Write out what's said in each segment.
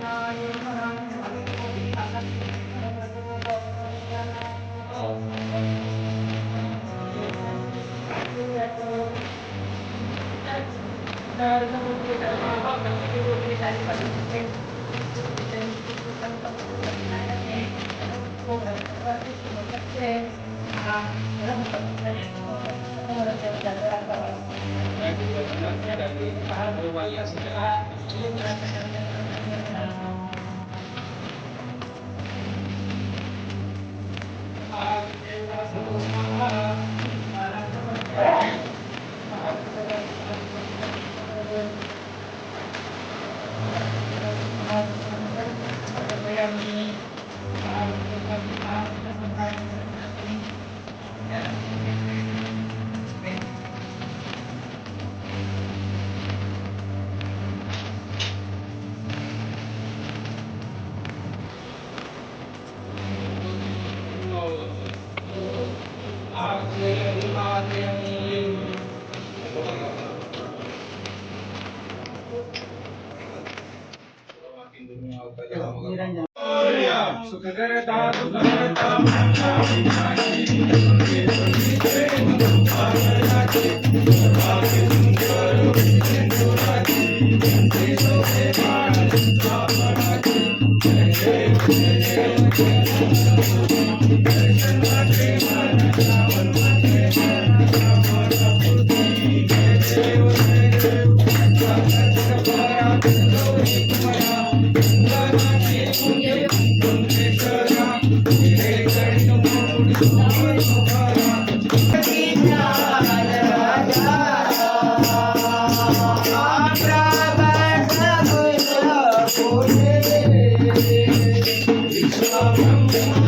Thank. Thank you. Oh, come on.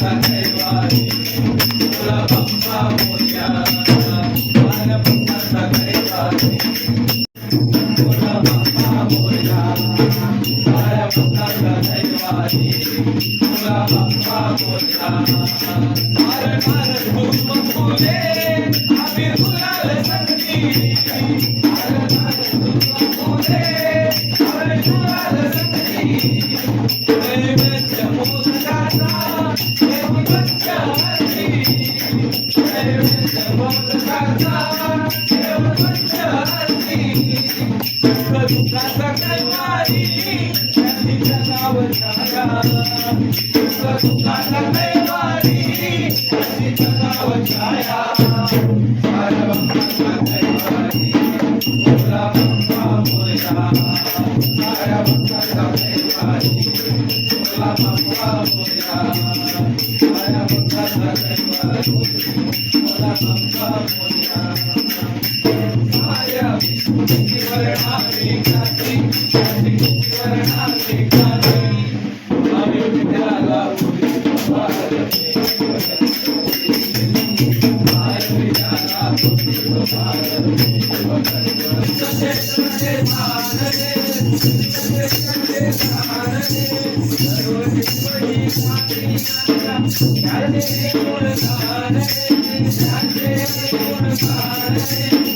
Thank you. Thank you.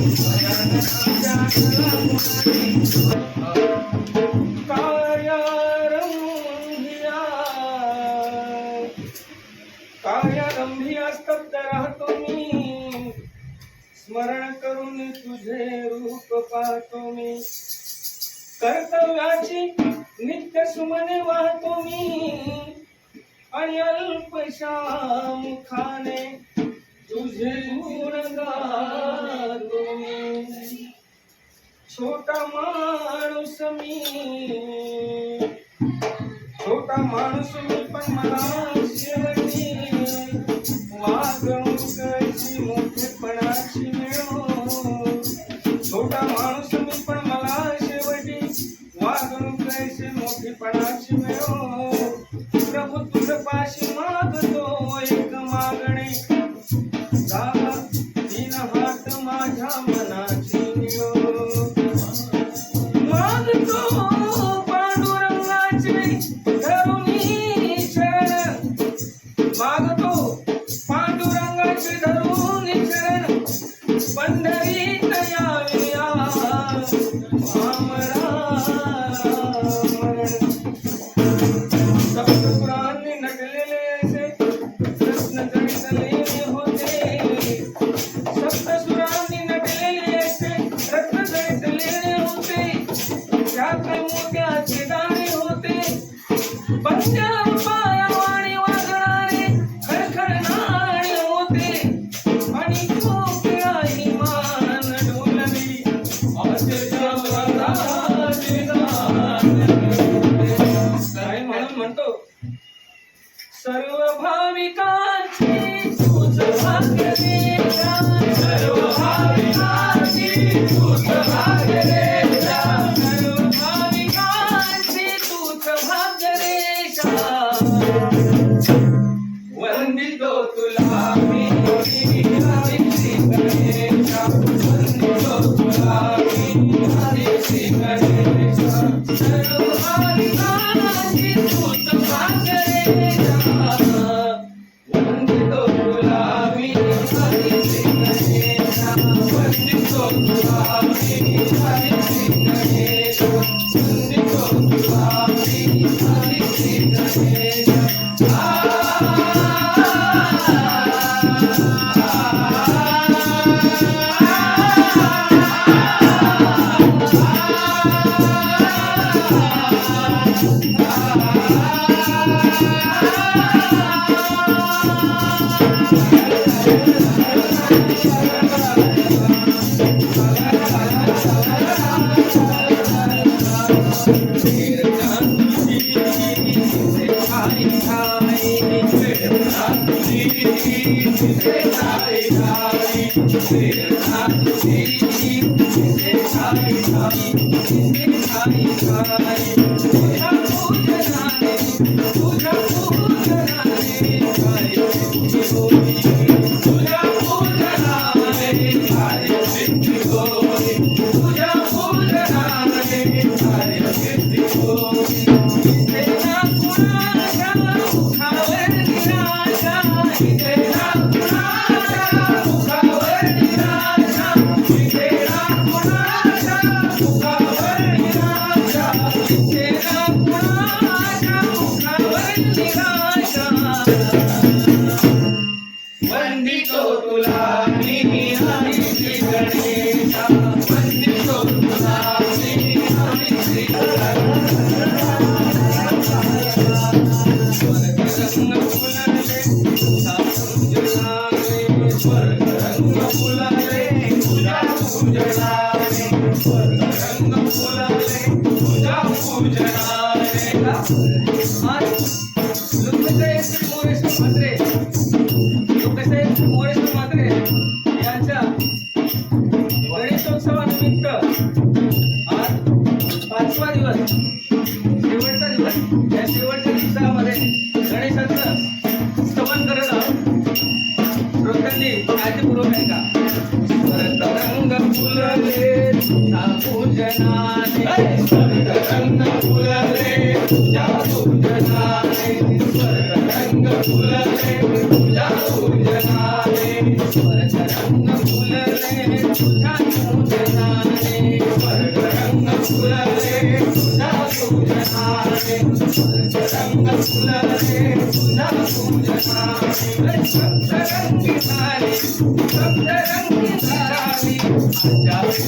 काया गंभीर स्तब्ध राहतो मी स्मरण करून तुझे रूप पाहतो मी. कर्तव्याची नित्य सुमने वाहतो मी. आणि अल्पशा मुखाने तुझे छोटा माणूस मी. छोटा माणूस मी पण मला शेवटी Yeah. Thank you. Yes. तुझ्या पूजनाने रंग फुलले तुझ्या पूजनाने रंग फुलले तुझ्या पूजनाने रंग फुलले तुझ्या पूजनाने रंग फुलले तुझ्या पूजनाने रंग फुलले तुझ्या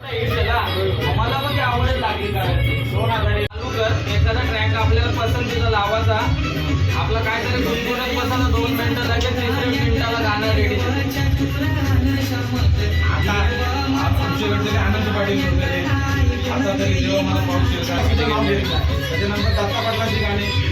आम्हाला म्हणजे ते आवडत लागली दोन हजार एखादा ट्रॅक आपल्याला पसंतीचा लावायचा आपला काहीतरी गुणगुणत बसायला दोन मिनिटं लगेच तिसऱ्या मिनिटाला गाणं रेडी आता आनंद पाटील? वगैरे आता तरी जेव्हा मला पाहू शकता त्याच्यानंतर दत्ता पाटलांची गाणी.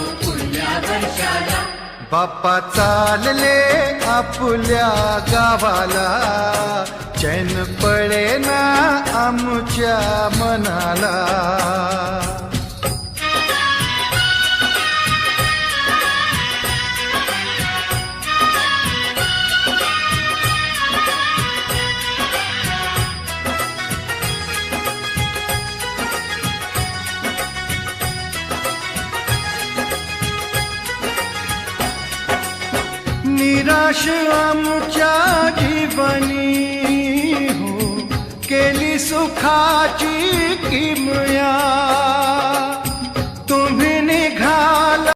पुढल्या वर्षाला. बाप्पा चालले आपल्या गावाला. चैन पडे ना आमच्या मनाला. निराश आमच्या जीवनी हो केली सुखाची किमया. तुम्ही निघाला.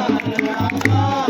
Allah